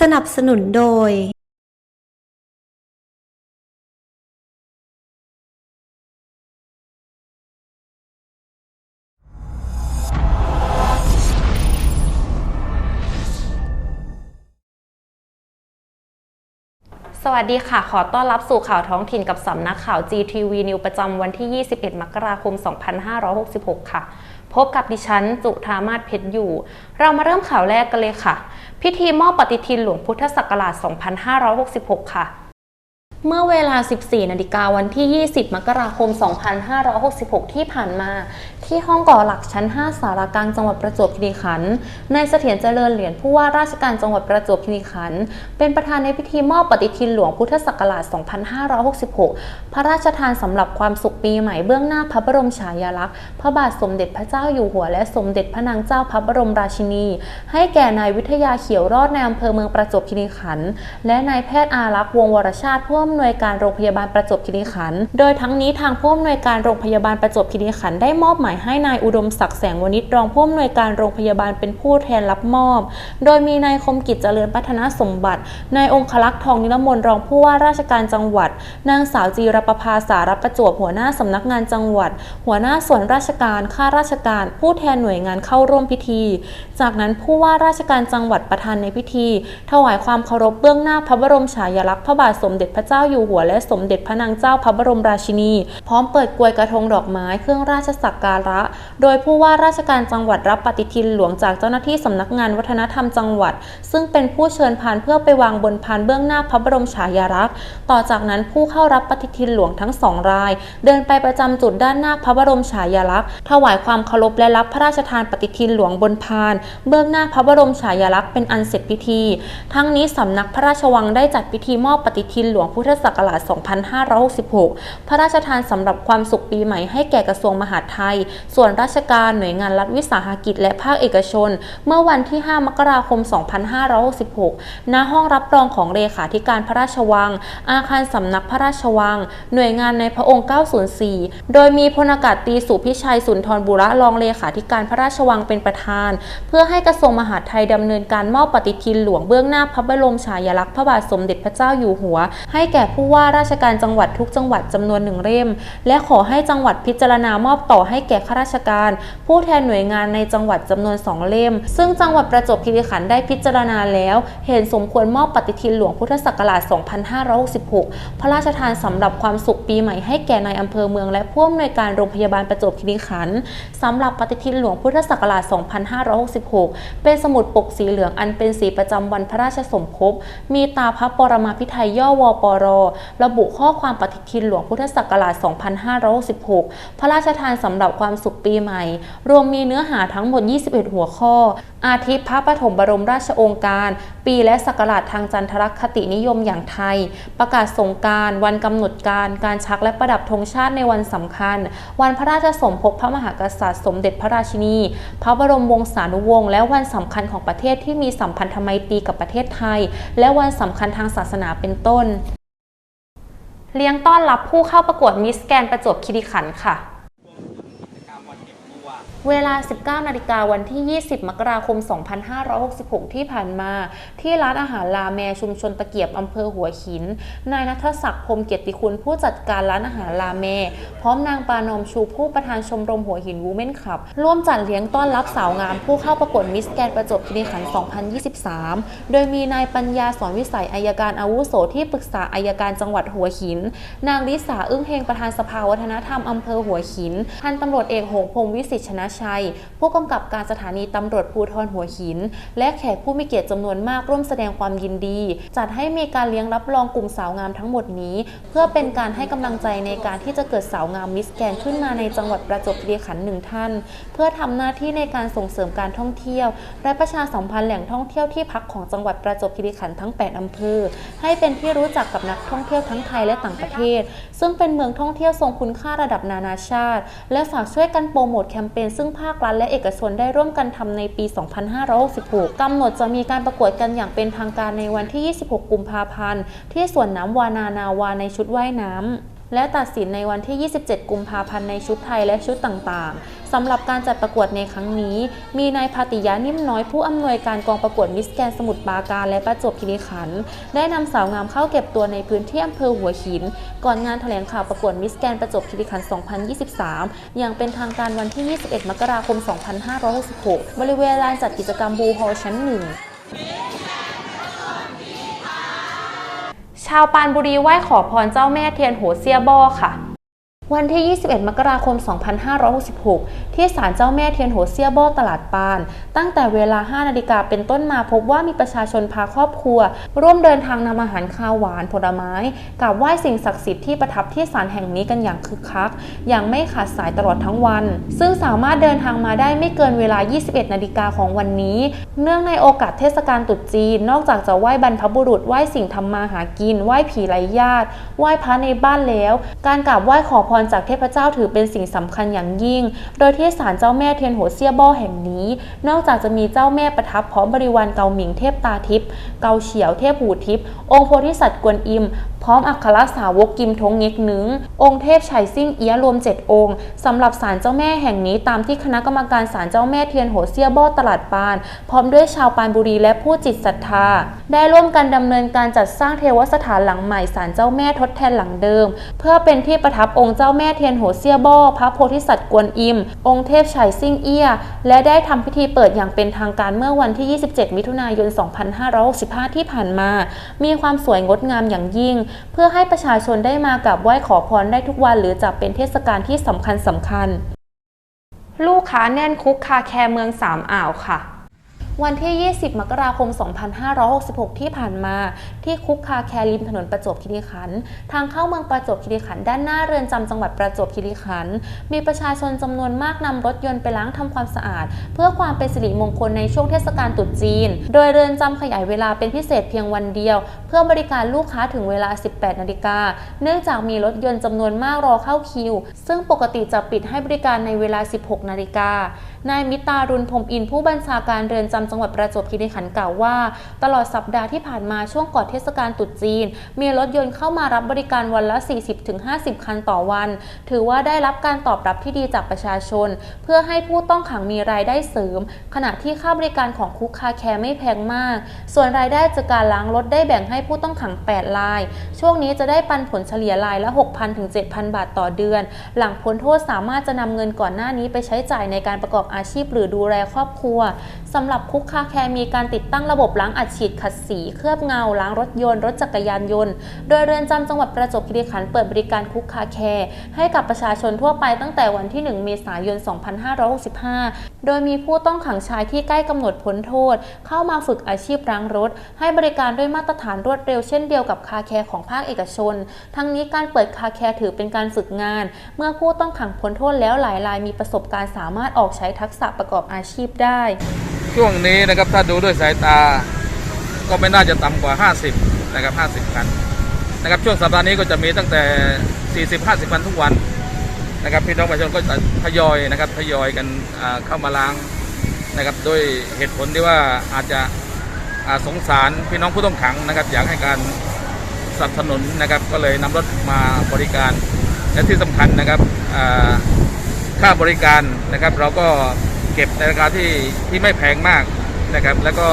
สนับสนุนโดยสวัสดีค่ะ ขอต้อนรับสู่ข่าวท้องถิ่นกับสำนักข่าว GTV News ประจำวันที่ 21 มกราคม 2566 ค่ะ พบกับดิฉัน จุธามาศเพชรอยู่ เรามาเริ่มข่าวแรกกันเลยค่ะ พิธีมอบปฏิทินหลวงพุทธศักราช 2566 ค่ะ เมื่อเวลา 14 นาฬิกาวันที่ 20 มกราคม 2566 ที่ผ่านมา ที่ห้องก่อหลักชั้น 5 สารากลางจังหวัดประจวบคีรีขันธ์นายเสถียรเจริญเหรียญผู้ว่าราชการจังหวัดประจวบคีรีขันธ์เป็นประธานในพิธีมอบปฏิทินหลวงพุทธศักราช 2566 พระราชทานสำหรับความสุขปีใหม่เบื้องหน้าพระบรมฉายาลักษณ์ พระบาทสมเด็จพระเจ้าอยู่หัว และสมเด็จพระนางเจ้าพระบรมราชินี ให้แก่นายวิทยาเขียวรอดในอำเภอเมืองประจวบคีรีขันธ์และนายแพทย์อารักษ์วงวรชาติผู้อำนวยการโรงพยาบาลประจวบคีรีขันธ์โดยทั้งนี้ทางผู้อำนวยการโรงพยาบาลประจวบคีรีขันธ์ได้มอบหมายให้นายอุดมศักดิ์แสงวณิชรองผู้อำนวยการโรงพยาบาลเป็นผู้แทนรับมอบ โดยมีนายคมกิจเจริญพัฒนสมบัตินายองคลักษ์ทองนิรมนรองผู้ว่าราชการจังหวัด นางสาวจีรประภาสารประจวบหัวหน้าสำนักงานจังหวัด หัวหน้าส่วนราชการข้าราชการ ผู้แทนหน่วยงานเข้าร่วมพิธี จากนั้นผู้ว่าราชการจังหวัดประธานในพิธี ถวายความเคารพเบื้องหน้าพระบรมฉายาลักษณ์พระบาทสมเด็จพระเจ้าาอยู่หัวและสมเด็จพระนางเจ้าพระบรมราชินี พร้อมเปิดกลวยกระทงดอกไม้เครื่องราชสักการะ โดยผู้ว่าราชการจังหวัดรับปฏิทินหลวงจากเจ้าหน้าที่สำนักงานวัฒนธรรมจังหวัด ซึ่งเป็นผู้เชิญพานเพื่อไปวางบนพานเบื้องหน้าพระบรมฉายาลักษณ์ ต่อจากนั้นผู้เข้ารับปฏิทินหลวงทั้งสองราย เดินไปประจำจุดด้านหน้าพระบรมฉายาลักษณ์ ถวายความเคารพและรับพระราชทานปฏิทินหลวงบนพานเบื้องหน้าพระบรมฉายาลักษณ์เป็นอันเสร็จพิธี ทั้งนี้สำนักพระราชวังได้จัดพิธีมอบปฏิทินหลวงพุทธศักราช 2566 พระราชทานสำหรับความสุขปีใหม่ให้แก่กระทรวงมหาดไทย ส่วนราชการหน่วยงานรัฐวิสาหกิจและภาคเอกชน เมื่อวันที่ 5 มกราคม 2566 ณ ห้องรับรองของเลขาธิการพระราชวัง อาคารสำนักพระราชวัง หน่วยงานในพระองค์ 904 โดยมีพลอากาศตรีสุพิชัยสุนทรบุระรองเลขาธิการพระราชวังเป็นประธาน เพื่อให้กระทรวงมหาดไทยดำเนินการมอบปฏิทินหลวงเบื้องหน้าพระบรมฉายาลักษณ์พระบาทสมเด็จพระเจ้าอยู่หัว ให้แก่ก่ผู้ว่าราชการจังหวัดทุกจังหวัดจำนวนหนึ่งเล่ม และขอให้จังหวัดพิจารณามอบต่อให้แก่ข้าราชการ ผู้แทนหน่วยงานในจังหวัดจำนวนสองเล่ม ซึ่งจังหวัดประจวบคีรีขันธ์ได้พิจารณาแล้ว เห็นสมควรมอบปฏิทินหลวงพุทธศักราช 2566 พระราชทานสำหรับความสุขปีใหม่ให้แก่นายอำเภอเมืองและผู้อำนวยการโรงพยาบาลประจวบคีรีขันธ์สำหรับปฏิทินหลวงพุทธศักราช 2566 เป็นสมุดปกสีเหลืองอันเป็นสีประจำวันพระราชสมภพมีตาพระปรมาภิไธยย่อวปรระบุข้อความปฏิทินหลวงพุทธศักราช 2566 พระราชทานสำหรับความสุขปีใหม่ รวมมีเนื้อหาทั้งหมด 21 หัวข้อ อาทิพระปฐมบรมราชองค์การ ปีและศักราชทางจันทรคตินิยมอย่างไทย ประกาศสงการ วันกำหนดการ การชักและประดับธงชาติในวันสำคัญ วันพระราชสมภพพระมหากษัตริย์ สมเด็จพระราชินี พระบรมวงศานุวงศ์และวันสำคัญของประเทศที่มีสัมพันธไมตรีกับประเทศไทย และวันสำคัญทางศาสนาเป็นต้น เลี้ยงต้อนรับผู้เข้าประกวดมิสแกนประจวบคีรีขันธ์ค่ะ เวลา 19 นาฬิกาวันที่ 20 มกราคม 2566 ที่ผ่านมา ที่ร้านอาหารลาแมชุมชนตะเกียบอำเภอหัวหิน นายนัทศักดิ์พรมเกียรติคุณผู้จัดการร้านอาหารลาแมพร้อมนางปานอมชูผู้ประธานชมรมหัวหินวูแมนคลับ ร่วมจัดเลี้ยงต้อนรับสาวงามผู้เข้าประกวดมิสแกนประจบคีรีขันธ์ 2023 โดยมีนายปัญญาสอนวิสัยอายการอาวุโสที่ปรึกษาอายการจังหวัดหัวหิน นางลิสาอึ้งเฮงประธานสภาวัฒนธรรมอำเภอหัวหิน พันตำรวจเอกหงพงศ์วิสิตชนะชย ผู้กำกับการสถานีตำรวจภูธรหัวหิน และแขกผู้มีเกียรติจำนวนมากร่วมแสดงความยินดี จัดให้มีการเลี้ยงรับรองกลุ่มสาวงามทั้งหมดนี้ เพื่อเป็นการให้กำลังใจในการที่จะเกิดสาวงามมิสแกนขึ้นมาในจังหวัดประจวบคีรีขันธ์หนึ่งท่าน เพื่อทำหน้าที่ในการส่งเสริมการท่องเที่ยว และประชาสัมพันธ์แหล่งท่องเที่ยวที่พักของจังหวัดประจวบคีรีขันธ์ทั้ง 8 อำเภอ ให้เป็นที่รู้จักกับนักท่องเที่ยวทั้งไทยและต่างประเทศ ซึ่งเป็นเมืองท่องเที่ยวทรงคุณค่าระดับนานาชาติ และฝากช่วยกันโปรโมทแคมเปญซึ่งภาครัฐและเอกชนได้ร่วมกันทำในปี 2566กำหนดจะมีการประกวดกันอย่างเป็นทางการในวันที่ 26 กุมภาพันธ์ ที่สวนน้ำวานานาวาในชุดว่ายน้ำ และตัดสินในวันที่ 27 กุมภาพันธ์ในชุดไทยและชุดต่างๆ สำหรับการจัดประกวดในครั้งนี้ มีนายพาติยานิ่มน้อยผู้อำนวยการกองประกวดมิสแกนสมุทรปราการและประจวบคีรีขันธ์ได้นำสาวงามเข้าเก็บตัวในพื้นที่อำเภอหัวหิน ก่อนงานแถลงข่าวประกวดมิสแกนประจวบคีรีขันธ์ 2023 อย่างเป็นทางการวันที่ 21 มกราคม 2566 บริเวณลานจัดกิจกรรมบูฮอลชั้นหนึ่ง ชาวปานบุรีไหว้ขอพรเจ้าแม่เทียนโหเซียบอค่ะ วันที่ 21 มกราคม 2566 ที่ศาลเจ้าแม่เทียนโหเซียบ่ตลาดปาน ตั้งแต่เวลา 5 นาฬิกาเป็นต้นมาพบว่ามีประชาชนพาครอบครัว ร่วมเดินทางนำอาหารคาวหวานผลไม้กราบไหว้สิ่งศักดิ์สิทธิ์ที่ประทับที่ศาลแห่งนี้กันอย่างคึกคัก อย่างไม่ขาดสายตลอดทั้งวัน ซึ่งสามารถเดินทางมาได้ไม่เกินเวลา 21 นาฬิกาของวันนี้ เนื่องในโอกาสเทศกาลตรุษจีน นอกจากจะไหว้บรรพบุรุษไหว้สิ่งทำมาหากินไหว้ผีไร้ญาติไหว้พระในบ้านแล้ว การกราบไหว้ขอพรรจากเทพเจ้าถือเป็นสิ่งสำคัญอย่างยิ่ง โดยที่ศาลเจ้าแม่เทียนโหเซียบ่อแห่งนี้ นอกจากจะมีเจ้าแม่ประทับพร้อมบริวารเกาหมิงเทพตาทิพย์ เกาเฉียวเทพหูทิพย์ องค์โพธิสัตว์กวนอิมพร้อมอัครสาวกกิมทงเง็กนึงองค์เทพไฉซิ่งเอี้ยรวม 7 องค์สำหรับศาลเจ้าแม่แห่งนี้ตามที่คณะกรรมการศาลเจ้าแม่เทียนโหเซียบ่อตลาดปาน พร้อมด้วยชาวปานบุรีและผู้จิตศรัทธา ได้ร่วมกันดำเนินการจัดสร้างเทวสถานหลังใหม่ศาลเจ้าแม่ทดแทนหลังเดิม เพื่อเป็นที่ประทับองค์เจ้าแม่เทียนโหเซียบ่อพระโพธิสัตว์กวนอิม องค์เทพไฉซิ่งเอี้ยและได้ทำพิธีเปิดอย่างเป็นทางการเมื่อวันที่ 27 มิถุนายน 2565 ที่ผ่านมา มีความสวยงดงามอย่างยิ่งเพื่อให้ประชาชนได้มากราบไหว้ขอพรได้ทุกวัน หรือจะเป็นเทศกาลที่สำคัญสำคัญ ลูกค้าแน่นคุกคาแคร์เมืองสามอ่าวค่ะ วันที่ 20 มกราคม 2566 ที่ผ่านมา ที่คุกคาแคร์ริมถนนประจวบคีรีขันธ์ทางเข้าเมืองประจวบคีรีขันธ์ด้านหน้าเรือนจำจังหวัดประจวบคีรีขันธ์มีประชาชนจำนวนมากนำรถยนต์ไปล้างทำความสะอาด เพื่อความเป็นสิริมงคลในช่วงเทศกาลตรุษจีน โดยเรือนจำขยายเวลาเป็นพิเศษเพียงวันเดียว เพื่อบริการลูกค้าถึงเวลา 18 นาฬิกา เนื่องจากมีรถยนต์จำนวนมากรอเข้าคิว ซึ่งปกติจะปิดให้บริการในเวลา 16 นาฬิกานายมิตารุณพรมอินผู้บัญชาการเรือนจำจังหวัดประจวบคีรีขันธ์กล่าวว่า ตลอดสัปดาห์ที่ผ่านมาช่วงก่อนเทศกาลตรุษจีน มีรถยนต์เข้ามารับบริการวันละ 40-50 คันต่อวัน ถือว่าได้รับการตอบรับที่ดีจากประชาชน เพื่อให้ผู้ต้องขังมีรายได้เสริม ขณะที่ค่าบริการของคุกคาแคร์ไม่แพงมาก ส่วนรายได้จากการล้างรถได้แบ่งให้ผู้ต้องขัง 8 ราย ช่วงนี้จะได้ปันผลเฉลี่ยรายละ 6,000ถึง7,000 บาทต่อเดือน หลังพ้นโทษสามารถจะนำเงินก่อนหน้านี้ไปใช้จ่ายในการประกอบอาชีพ หรือดูแลครอบครัวสำหรับคุกคาแคร์มีการติดตั้งระบบล้างอัดฉีดขัดสีเคลือบเงา ล้างรถยนต์ รถจักรยานยนต์ โดยเรือนจำจังหวัดประจวบคีรีขันธ์เปิดบริการคุกคาแคร์ให้กับประชาชนทั่วไปตั้งแต่วันที่ 1 เมษายน 2565 โดยมีผู้ต้องขังชายที่ใกล้กำหนดพ้นโทษ เข้ามาฝึกอาชีพล้างรถ ให้บริการด้วยมาตรฐานรวดเร็วเช่นเดียวกับคาแคร์ของภาคเอกชน ทั้งนี้การเปิดคาแคร์ถือเป็นการฝึกงาน เมื่อผู้ต้องขังพ้นโทษแล้วหลายรายมีประสบการณ์สามารถออกใช้ทักษะประกอบอาชีพได้ ช่วงนี้นะครับถ้าดูด้วยสายตาก็ไม่น่าจะต่ำกว่า 50 นะครับ 50 คันนะครับช่วงสัปดาห์นี้ก็จะมีตั้งแต่ 40 50 คันทุกวันนะครับพี่น้องประชาชนก็จะทยอยนะครับทยอยกันเข้ามาล้างนะครับด้วยเหตุผลที่ว่าอาจจะสงสารพี่น้องผู้ต้องขังนะครับ อยากให้การสนับสนุนนะครับ ก็เลยนำรถมาบริการและที่สำคัญนะครับ ค่าบริการนะครับ เราก็เก็บในราคาที่ที่ไม่แพงมากนะครับ แล้วก็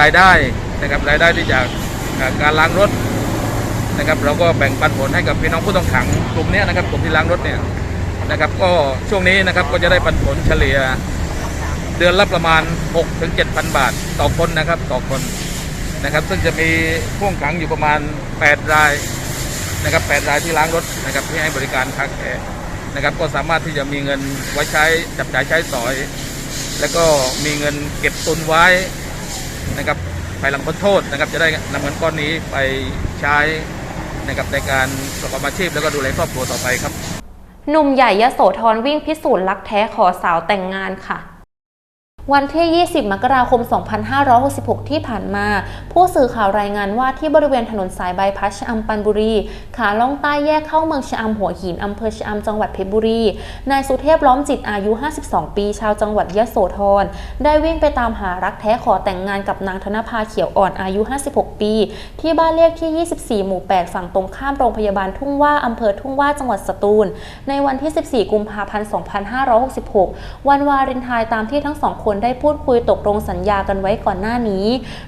รายได้นะครับรายได้ที่จากการล้างรถนะครับเราก็แบ่งปันผลให้กับพี่น้องผู้ต้องขังกลุ่มนี้นะครับกลุ่มที่ล้างรถเนี่ยนะครับก็ช่วงนี้นะครับก็จะได้ปันผลเฉลี่ยเดือนละประมาณ 6-7ถึงบาทต่อคนนะครับต่อคนนะครับ ซึ่งจะมีผู้ต้องขังอยู่ประมาณ 8 รายนะครับ 8 รายที่ล้างรถนะครับที่ให้บริการคาแคร์ นะครับ ก็สามารถที่จะมีเงินไว้ใช้จับจ่ายใช้สอย แล้วก็มีเงินเก็บตุนไว้นะครับภายหลังพ้นโทษนะครับ จะได้นำเงินก้อนนี้ไปใช้นะครับในการประกอบอาชีพแล้วก็ดูแลครอบครัวต่อไปครับหนุ่มใหญ่ยโสธรวิ่งพิสูจน์รักแท้ขอสาวแต่งงานค่ะ วันที่ 20 มกราคม 2566 ที่ผ่านมา ผู้สื่อข่าวรายงานว่าที่บริเวณถนนสายบายพัสชะอำปันบุรี ขาล่องใต้แยกเข้าเมืองชะอำหัวหินอำเภอชะอำจังหวัดเพชรบุรี นายสุเทพล้อมจิตอายุ 52 ปี ชาวจังหวัดยะโสธร ได้วิ่งไปตามหารักแท้ขอแต่งงานกับนางธนภาเขียวอ่อนอายุ 56 ปี ที่บ้านเลขที่ 24 หมู่ 8 ฝั่งตรงข้ามโรงพยาบาลทุ่งว่าอำเภอทุ่งว่าจังหวัดสตูล ในวันที่ 14 กุมภาพันธ์ 2566 วันวาเลนไทน์ตามที่ทั้งสองคนได้พูดคุยตกลงสัญญากันไว้ก่อนหน้านี้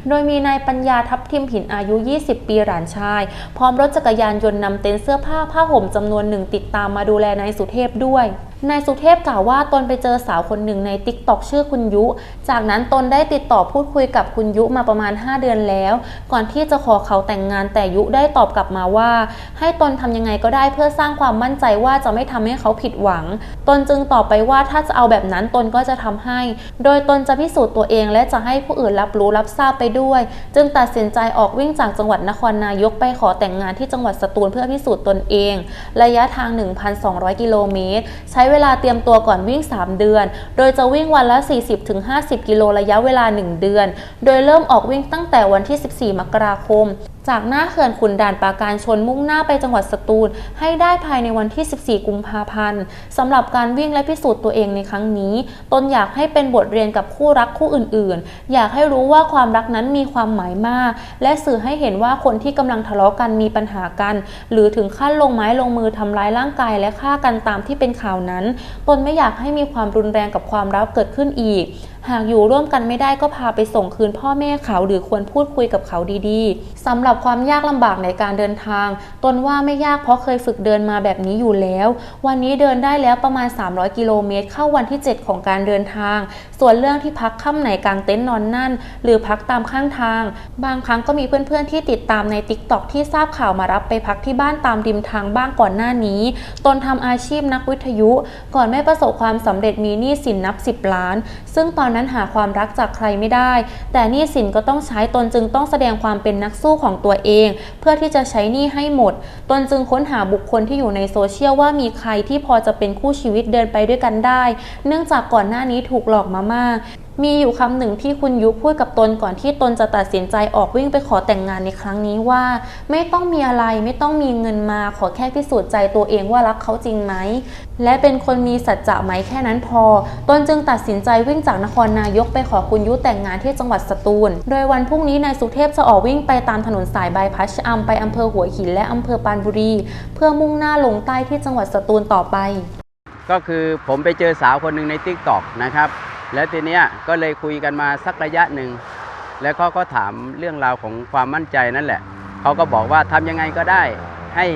โดยมีนายปัญญาทับทิมหินอายุ 20 ปีหลานชาย พร้อมรถจักรยานยนต์นำเต็นท์เสื้อผ้าผ้าห่มจำนวนหนึ่งติดตามมาดูแลนายสุเทพด้วย นายสุเทพกล่าวว่าตนไปเจอสาวคนหนึ่งในติ๊กต็อกชื่อคุณยุ จากนั้นตนได้ติดต่อพูดคุยกับคุณยุมาประมาณ 5 เดือนแล้ว ก่อนที่จะขอเขาแต่งงานแต่ยุได้ตอบกลับมาว่า ให้ตนทำยังไงก็ได้เพื่อสร้างความมั่นใจว่าจะไม่ทำให้เขาผิดหวัง ตนจึงตอบไปว่าถ้าจะเอาแบบนั้นตนก็จะทำให้ โดยตนจะพิสูจน์ตัวเองและจะให้ผู้อื่นรับรู้รับทราบไปด้วย จึงตัดสินใจออกวิ่งจากจังหวัดนครนายกไปขอแต่งงานที่จังหวัดสตูลเพื่อพิสูจน์ตนเอง ระยะทาง 1,200 กิโลเมตรใช้เวลาเตรียมตัวก่อนวิ่ง 3 เดือน โดยจะวิ่งวันละ 40-50 กิโลระยะเวลา 1 เดือน โดยเริ่มออกวิ่งตั้งแต่วันที่ 14 มกราคม จากหน้าเขื่อนขุนด่านปราการชนมุ่งหน้าไปจังหวัดสตูล ให้ได้ภายในวันที่ 14 กุมภาพันธ์สำหรับการวิ่งและพิสูจน์ตัวเองในครั้งนี้ ตนอยากให้เป็นบทเรียนกับคู่รักคู่อื่น ๆ อยากให้รู้ว่าความรักนั้นมีความหมายมาก และสื่อให้เห็นว่าคนที่กำลังทะเลาะกันมีปัญหากัน หรือถึงขั้นลงไม้ลงมือทำร้ายร่างกายและฆ่ากันตามที่เป็นข่าวนั้น ตนไม่อยากให้มีความรุนแรงกับความรักเกิดขึ้นอีกหากอยู่ร่วมกันไม่ได้ก็พาไปส่งคืนพ่อแม่เขาหรือควรพูดคุยกับเขาดีๆสำหรับความยากลำบากในการเดินทาง ตนว่าไม่ยากเพราะเคยฝึกเดินมาแบบนี้อยู่แล้ว วันนี้เดินได้แล้วประมาณ 300 กิโลเมตร เข้าวันที่ 7 ของการเดินทาง ส่วนเรื่องที่พักค่ำไหนกลางเต็นท์นอนนั่น หรือพักตามข้างทาง บางครั้งก็มีเพื่อนๆที่ติดตามในติ๊กต็อกที่ทราบข่าวมารับไปพักที่บ้านตามริมทางบ้างก่อนหน้านี้ ตนทำอาชีพนักวิทยุ ก่อนไม่ประสบความสำเร็จมีหนี้สินนับ 10 ล้าน ซึ่งตอนนั้นหาความรักจากใครไม่ได้ แต่หนี้สินก็ต้องใช้ตนจึงต้องแสดงความเป็นนักสู้ของตัวเอง เพื่อที่จะใช้หนี้ให้หมด ตนจึงค้นหาบุคคลที่อยู่ในโซเชียลว่ามีใครที่พอจะเป็นคู่ชีวิตเดินไปด้วยกันได้ เนื่องจากก่อนหน้านี้ถูกหลอกมามาก มีอยู่คำหนึ่งที่คุณยุพูดกับตนก่อนที่ตนจะตัดสินใจออกวิ่งไปขอแต่งงานในครั้งนี้ว่า ไม่ต้องมีอะไรไม่ต้องมีเงินมาขอแค่พิสูจน์ใจตัวเองว่ารักเขาจริงไหม และเป็นคนมีสัจจะไหมแค่นั้นพอ ตนจึงตัดสินใจวิ่งจากนครนายกไปขอคุณยุแต่งงานที่จังหวัดสตูล โดยวันพรุ่งนี้นายสุเทพจะออกวิ่งไปตามถนนสายบายพัชอัมไปอำเภอหัวหินและอำเภอปานบุรี เพื่อมุ่งหน้าลงใต้ที่จังหวัดสตูลต่อไป ก็คือผมไปเจอสาวคนหนึ่งใน t ิ k t o k นะครับ แล้วทีเนี้ยก็เลยคุยกันมาสักระยะหนึ่ง แล้วเขาก็ถามเรื่องราวของความมั่นใจนั่นแหละ เขาก็บอกว่าทำยังไงก็ได้ให้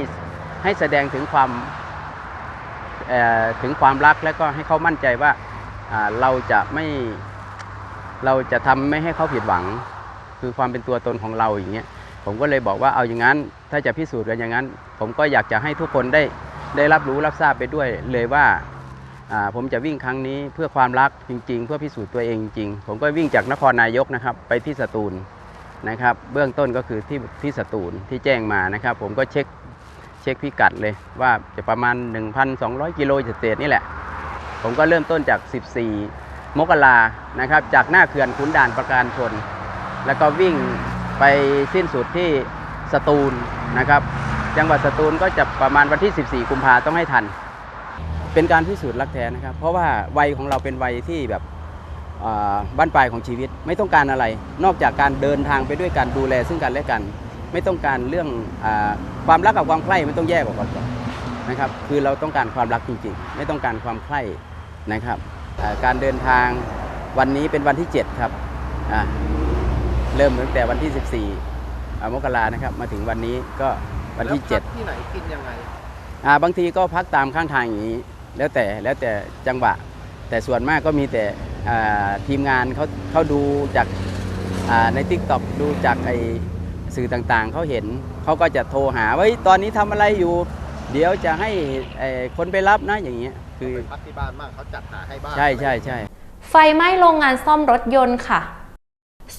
ให้แสดงถึงความถึงความรักแล้วก็ให้เขามั่นใจว่าเราจะไม่เราจะทำไม่ให้เขาผิดหวัง คือความเป็นตัวตนของเราอย่างเงี้ยผมก็เลยบอกว่าเอาอย่างนั้น ถ้าจะพิสูจน์กันอย่างนั้น ผมก็อยากจะให้ทุกคนได้ได้รับรู้รับทราบไปด้วยเลยว่า ผมจะวิ่งครั้งนี้เพื่อความรักจริง ๆ เพื่อพิสูจน์ตัวเองจริง ผมก็วิ่งจากนครนายกนะครับไปที่สตูลนะครับ เบื้องต้นก็คือที่ที่สตูลที่แจ้งมานะครับ ผมก็เช็คเช็คพิกัดเลยว่าจะประมาณ 1,200 กิโลเศษนี่แหละ ผมก็เริ่มต้นจาก 14 มกรานะครับ จากหน้าเขื่อนขุนด่านประการชน แล้วก็วิ่งไปสิ้นสุดที่สตูลนะครับ จังหวัดสตูลก็จะประมาณวันที่ 14 กุมภาต้องให้ทัน เป็นการพิสูจน์รักแท้นะครับ เพราะว่าวัยของเราเป็นวัยที่แบบอ่าบ้านปลายของชีวิตไม่ต้องการอะไร นอกจากการเดินทางไปด้วยกันดูแลซึ่งกันและกัน ไม่ต้องการเรื่องอาความรักกับความใคร่ไม่ต้องแยกออกกันก่อนนะครับ คือเราต้องการความรักจริงๆ ไม่ต้องการความใคร่นะครับอ่าการเดินทางวันนี้เป็นวันที่ 7 ครับอ่าเริ่มตั้งแต่วันที่ 14อ่ามกรานะครับ มาถึงวันนี้ก็วันที่แล้วพักที่ไหนกินยังไง7อ่าบางทีก็พักตามข้างทางอย่างนี้ แล้วแต่แล้วแต่จังหวะ แต่ส่วนมากก็มีแต่อ่าทีมงานเขาเขาดูจากอ่าใน t ิ k t o k ดูจากไอสื่อต่างๆเขาเห็นเขาก็จะโทรหาว่าเฮ้ยตอนนี้ทำอะไรอยู่ เดี๋ยวจะให้ไอ้คนไปรับนะอย่างเงี้ยคือไปพักที่บ้านบ้างเขาจัดหาให้บ้างใช่ใช่ใช่ไฟไหม้โรงงานซ่อมรถยนต์ค่ะ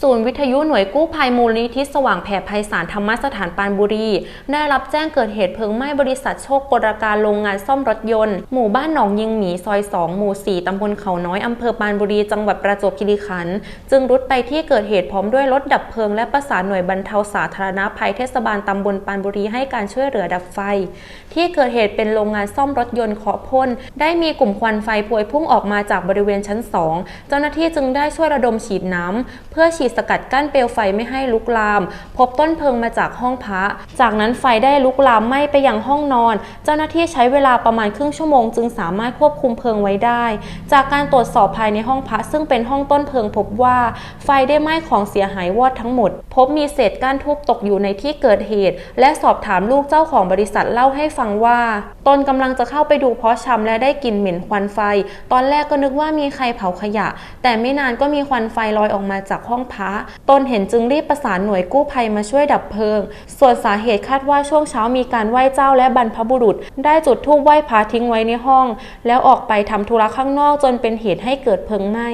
ศูนย์วิทยุหน่วยกู้ภัยมูลนิธิสว่างแผ่ไพศาลธรรมสถานปานบุรี ได้รับแจ้งเกิดเหตุเพลิงไหม้บริษัทโชคกลการโรงงานซ่อมรถยนต์ หมู่บ้านหนองยิงหมีซอย 2 หมู่ 4 ตำบลเขาน้อย อำเภอปานบุรี จังหวัดประจวบคีรีขันธ์จึงรุดไปที่เกิดเหตุพร้อมด้วยรถดับเพลิงและประสานหน่วยบรรเทาสาธารณภัยเทศบาลตำบลปานบุรีให้การช่วยเหลือดับไฟ ที่เกิดเหตุเป็นโรงงานซ่อมรถยนต์เคาะพ่นได้มีกลุ่มควันไฟพวยพุ่งออกมาจากบริเวณชั้น 2 เจ้าหน้าที่จึงได้ช่วยระดมฉีดน้ำเพื่อฉีดสกัดกั้นเปลวไฟไม่ให้ลุกลาม พบต้นเพลิงมาจากห้องพระ จากนั้นไฟได้ลุกลามไหม้ไปยังห้องนอน เจ้าหน้าที่ใช้เวลาประมาณครึ่งชั่วโมง จึงสามารถควบคุมเพลิงไว้ได้ จากการตรวจสอบภายในห้องพระซึ่งเป็นห้องต้นเพลิงพบว่า ไฟได้ไหม้ของเสียหายวอดทั้งหมด พบมีเศษก้านทูบตกอยู่ในที่เกิดเหตุ และสอบถามลูกเจ้าของบริษัทเล่าให้ฟังว่า ตนกำลังจะเข้าไปดูเพาะชำและได้กลิ่นเหม็นควันไฟ ตอนแรกก็นึกว่ามีใครเผาขยะ แต่ไม่นานก็มีควันไฟลอยออกมาจากห้องพระ ตนเห็นจึงรีบประสานหน่วยกู้ภัยมาช่วยดับเพลิง ส่วนสาเหตุคาดว่าช่วงเช้ามีการไหว้เจ้าและบรรพบุรุษ ได้จุดธูปไหว้พระทิ้งไว้ในห้อง แล้วออกไปทำธุระข้างนอกจนเป็นเหตุให้เกิดเพลิงไหม้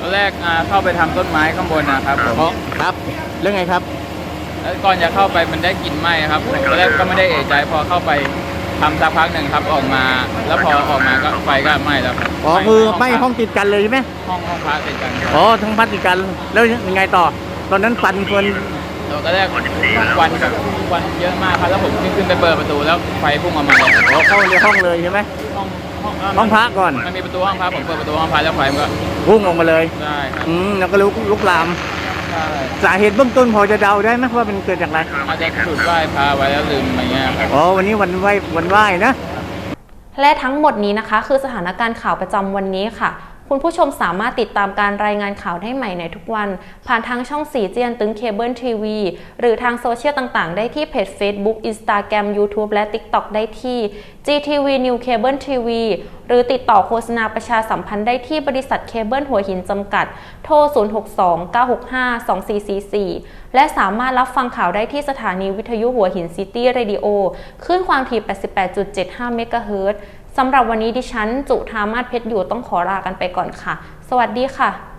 ตอนแรกอ่าเข้าไปทำต้นไม้ข้างบนนะครับผมอ๋อครับเรื่องไงครับแล้วก่อนจะเข้าไปมันได้กลิ่นไหม้ครับตอนแรกก็ไม่ได้เอะใจพอเข้าไป ทำสักพักหนึ่งครับออกมา แล้วพอออกมาก็ไฟก็ไหม้แล้วครับอ๋อคือไม่ห้องติดกันเลยใช่ไหมห้องห้องพระติดกันครับอ๋อทั้งพัดติดกันแล้วยังไงต่อ ตอนนั้นฟันเฟินตอนแรกควันแบบควันเยอะมากครับแล้วผมขึ้นไปเปิดประตูแล้วไฟพุ่งออกมาเลยอ๋อเข้าในห้องเลยใช่ไหมห้องห้องห้องพระก่อนมันมีประตูห้องพระผมเปิดประตูห้องพระแล้วไฟมันก็พุ่งออกมาเลยได้ครับอืมแล้วก็ลุกลุกลามใช่ สาเหตุเบื้องต้นพอจะเดาได้ไหมว่าเป็นเกิดจากอะไรอาจจะจุดไหว้พระไว้แล้วลืมอะไรเงี้ยครับอ๋อวันนี้วันไหว้วันไหว้นะ และทั้งหมดนี้นะคะ คือสถานการณ์ข่าวประจำวันนี้ค่ะ คุณผู้ชมสามารถติดตามการรายงานข่าวได้ใหม่ในทุกวัน ผ่านทางช่องสีเจียนตึงเคเบิลทีวีหรือทางโซเชียลต่างๆ ได้ที่เพจ Facebook Instagram YouTube และ TikTok ได้ที่ GTV New Cable TV หรือติดต่อโฆษณาประชาสัมพันธ์ได้ที่บริษัทเคเบิลหัวหินจำกัด โทร 062-965-2444 และสามารถรับฟังข่าวได้ที่สถานีวิทยุหัวหินซิตี้เรดิโอคลื่นความถี่ 88.75 เมกะเฮิรตซ์ สำหรับวันนี้ดิฉันจุธามาศเพชรอยู่ต้องขอลากันไปก่อนค่ะ สวัสดีค่ะ